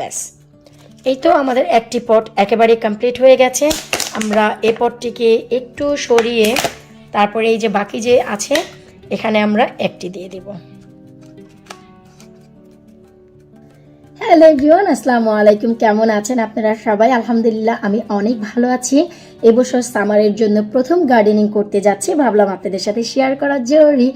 ব্যাস। এই তো আমাদের একটি পট একেবারে কমপ্লিট হয়ে গেছে। আমরা এ পটটিকে একটু সরিয়ে তারপরে এই যে বাকি যে আছে, এখানে আমরা একটি দিয়ে দিব। হ্যালো এভরিওয়ান, আসসালামু আলাইকুম। কেমন আছেন আপনারা সবাই? আলহামদুলিল্লাহ, আমি অনেক ভালো আছি। এবছর সামারের জন্য প্রথম গার্ডেনিং করতে যাচ্ছি। ভাবলাম আপনাদের সাথে শেয়ার করা জরুরি।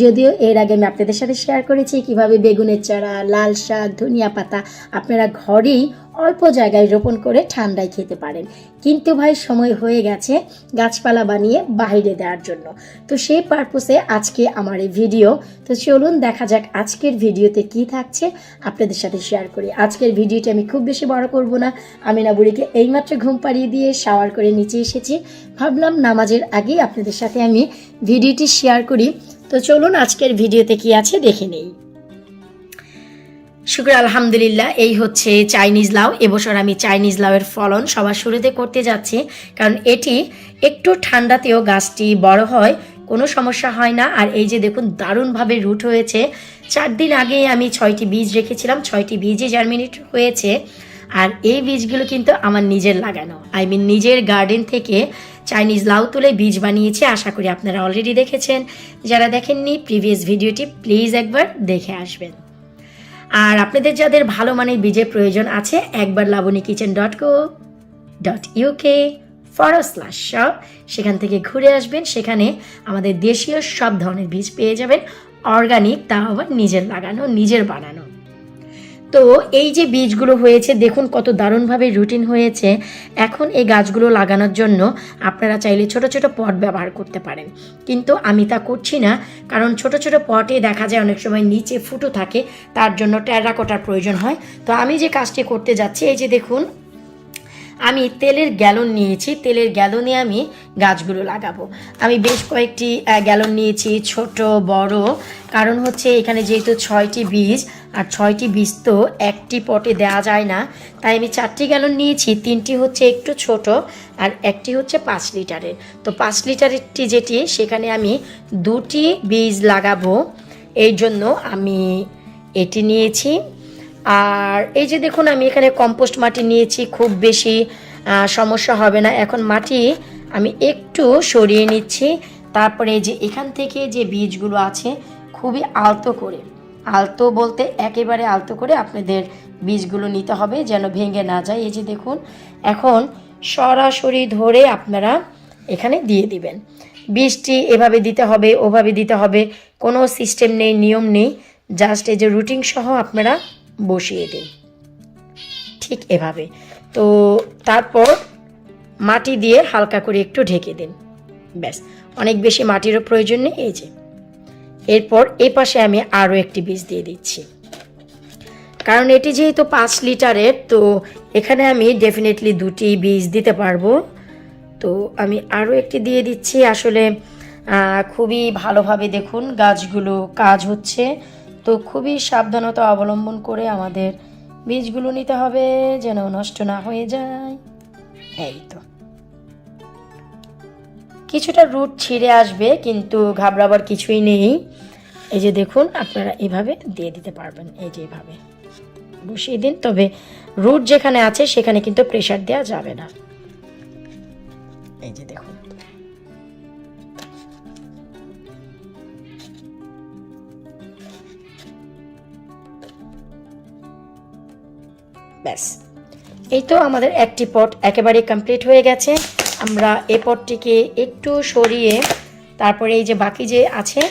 যদিও এর আগে আমি আপনাদের সাথে শেয়ার করেছি কীভাবে বেগুনের চারা, লাল শাক, ধনিয়া পাতা আপনারা ঘরেই অল্প জায়গায় রোপণ করে ঠান্ডায় খেতে পারেন। কিন্তু ভাই, সময় হয়ে গেছে গাছপালা বানিয়ে বাইরে দেওয়ার জন্য। তো সেই পারপোসে আজকে আমার এই ভিডিও তো চলুন দেখা যাক আজকের ভিডিওতে কি থাকছে। আপনাদের সাথে শেয়ার করি। আজকের ভিডিওটা আমি খুব বেশি বড় করব না। আমিনা বুড়িকে এইমাত্র ঘুম পাড়িয়ে দিয়ে শাওয়ার করে নিচে এসেছি। ভাবলাম নামাজের আগেই আপনাদের সাথে আমি ভিডিওটি শেয়ার করি। তো চলুন আজকের ভিডিওতে কি আছে দেখে নেই। শুক্র, আলহামদুলিল্লাহ, এই হচ্ছে চাইনিজ লাউ। এবছর আমি চাইনিজ লাউয়ের ফলন সবার শুরুতে করতে যাচ্ছি। কারণ এটি একটু ঠান্ডাতেও গাছটি বড় হয়, কোনো সমস্যা হয় না। আর এই যে দেখুন, দারুণভাবে রুট হয়েছে। চার দিন আগে আমি ছয়টি বীজ রেখেছিলাম। ছয়টি বীজে জার্মিনেট হয়েছে। আর এই বীজগুলো কিন্তু আমার নিজের লাগানো। আই মিন নিজের গার্ডেন থেকে চাইনিজ লাউ তুলে বীজ বানিয়েছি, আশা করি আপনারা অলরেডি দেখেছেন। যারা দেখেননি প্রিভিয়াস ভিডিওটি প্লিজ একবার দেখে আসবেন। আর আপনাদের যাদের ভালো মানের বীজের প্রয়োজন আছে, একবার Labani kitchen dot co dot UK for slash shop সেখান থেকে ঘুরে আসবেন। সেখানে আমাদের দেশীয় সব ধরনের বীজ পেয়ে যাবেন। অর্গানিক তা আবার নিজের লাগানো, নিজের বানানো। তো এই যে বীজগুলো হয়েছে, দেখুন কত দারুণভাবে রুটিন হয়েছে। এখন এই গাছগুলো লাগানোর জন্য আপনারা চাইলে ছোট ছোট পট ব্যবহার করতে পারেন। কিন্তু আমি তা করছি না, কারণ ছোট ছোট পটে দেখা যায় অনেক সময় নিচে ফুটো থাকে, তার জন্য ট্যারাকোটার প্রয়োজন হয়। তো আমি যে কাজটি করতে যাচ্ছি, এই যে দেখুন আমি তেলের গ্যালন নিয়েছি, তেলের গ্যালনে আমি গাছগুলো লাগাবো। আমি বেশ কয়েকটি গ্যালন নিয়েছি, ছোট, বড়। কারণ হচ্ছে এখানে যেহেতু ছয়টি বীজ, আর ছয়টি বীজ তো একটি পটে দেওয়া যায় না, তাই আমি চারটি গ্যালন নিয়েছি, তিনটি হচ্ছে একটু ছোট আর একটি হচ্ছে পাঁচ লিটারের। তো পাঁচ লিটারেরটি যেটি, সেখানে আমি দুটি বীজ লাগাবো। এই জন্য আমি এটি নিয়েছি। আর এই যে দেখুন, আমি এখানে কম্পোস্ট মাটি নিয়েছি, খুব বেশি সমস্যা হবে না। এখন মাটি আমি একটু সরিয়ে নিচ্ছি। তারপরে যে এখান থেকে যে বীজগুলো আছে, খুবই আলতো করে। আলতো বলতে একেবারে আলতো করে আপনাদের বীজগুলো নিতে হবে যেন ভেঙে না যায়। এই যে দেখুন, এখন সরাসরি ধরে আপনারা এখানে দিয়ে দিবেন। বীজটি এভাবে দিতে হবে, ওভাবে দিতে হবে, কোনো সিস্টেম নেই, নিয়ম নেই। জাস্ট এই যে রুটিন সহ আপনারা বসিয়ে দিন ঠিক এভাবে। তো তারপর মাটি দিয়ে হালকা করে একটু ঢেকে দিন। ব্যাস। অনেক বেশি মাটিরও প্রয়োজন নেই, এই যে। এরপর এই পাশে আমি আরও একটি বীজ দিয়ে দিচ্ছি। কারণ এটি যেহেতু পাঁচ লিটারের, তো এখানে আমি ডেফিনেটলি দুটি বীজ দিতে পারব। তো আমি আরও একটি দিয়ে দিচ্ছি। আসলে খুবই ভালোভাবে দেখুন গাছগুলো কাজ হচ্ছে। তো খুবই সাবধানতা অবলম্বন করে আমাদের বীজগুলো নিতে হবে যেন নষ্ট না হয়ে যায়। এই তো। কিছুটা রুট ছিঁড়ে আসবে, কিন্তু ঘাবড়াবার কিছুই নেই। এই যে দেখুন, আপনারা এভাবে দিয়ে দিতে পারবেন, এই যে এভাবে। বসিয়ে দিন, তবে রুট যেখানে আছে, সেখানে কিন্তু প্রেশার দেওয়া যাবে না। এই যে দেখুন। ব্যাস। এই তো আমাদের একটি পট একেবারে কমপ্লিট হয়ে গেছে। আমরা এ পটটিকে একটু সরিয়ে তারপরে এই যে বাকি যে আছে,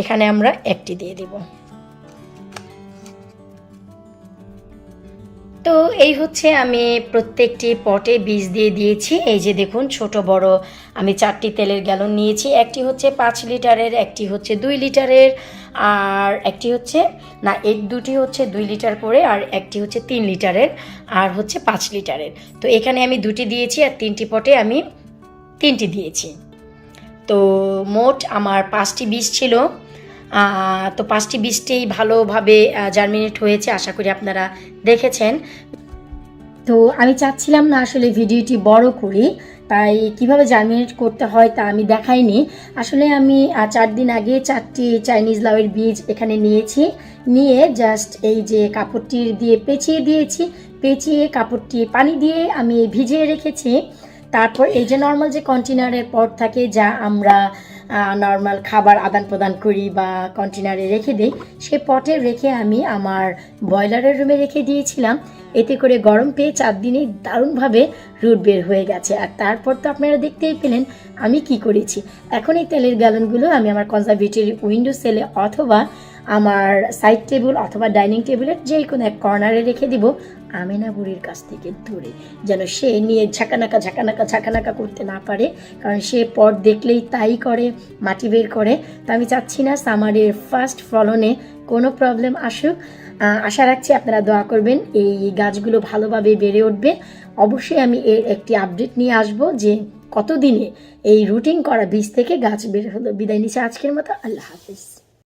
এখানে আমরা একটি দিয়ে দিব। তো এই হচ্ছে আমি প্রত্যেকটি পটে বীজ দিয়ে দিয়েছি। এই যে দেখুন, ছোট, বড় আমি চারটি তেলের গ্যালন নিয়েছি। একটি হচ্ছে পাঁচ লিটারের, একটি হচ্ছে দুই লিটারের, আর একটি হচ্ছে, না এই দুটি হচ্ছে দুই লিটার করে, আর একটি হচ্ছে তিন লিটারের, আর হচ্ছে পাঁচ লিটারের। তো এখানে আমি দুটি দিয়েছি আর তিনটি পটে আমি তিনটি দিয়েছি। তো মোট আমার পাঁচটি বীজ ছিল। তো পাঁচটি বীজটি ভালোভাবে জার্মিনেট হয়েছে, আশা করি আপনারা দেখেছেন। তো আমি চাচ্ছিলাম না আসলে ভিডিওটি বড় করি, তাই কীভাবে জার্মিনেট করতে হয় তা আমি দেখাইনি। আসলে আমি চার দিন আগে চারটি চাইনিজ লাউয়ের বীজ এখানে নিয়েছি। নিয়ে জাস্ট এই যে কাপড়টি দিয়ে পেঁচিয়ে দিয়েছি। পেঁচিয়ে কাপড়টি পানি দিয়ে আমি ভিজিয়ে রেখেছি। তারপর এই যে নর্মাল যে কন্টেনারের পট থাকে, যা আমরা নর্মাল খাবার আদান প্রদান করি বা কন্টেনারে রেখে দিই, সে পটে রেখে আমি আমার ব্রয়লারের রুমে রেখে দিয়েছিলাম। এতে করে গরম পেয়ে চার দিনেই দারুণভাবে রুট বের হয়ে গেছে। আর তারপর তো আপনারা দেখতেই পেলেন আমি কি করেছি। এখন এই তেলের গ্যালনগুলো আমি আমার কনজারভেটরি উইন্ডো সেলে অথবা আমার সাইড টেবিল অথবা ডাইনিং টেবিলের যে কোনো এক কর্নারে রেখে দিব আমেনা বুড়ির কাছ থেকে দূরে, যেন সে নিয়ে ঝাঁকানাকা ঝাঁকানাকা ঝাঁকানাকা করতে না পারে, কারণ সে পট দেখলেই তাই করে, মাটি বের করে। তো আমি চাচ্ছি না সামারের ফার্স্ট ফলনে কোনো প্রবলেম আসুক। আশা রাখছি আপনারা দোয়া করবেন, এই গাছগুলো ভালোভাবে বেড়ে উঠবে। অবশ্যই আমি এর একটি আপডেট নিয়ে আসব যে কতদিনে এই রুটিন করা বীজ থেকে গাছ বের হলো। বিদায় নিচ্ছে আজকের মতো, আল্লাহ হাফিজ।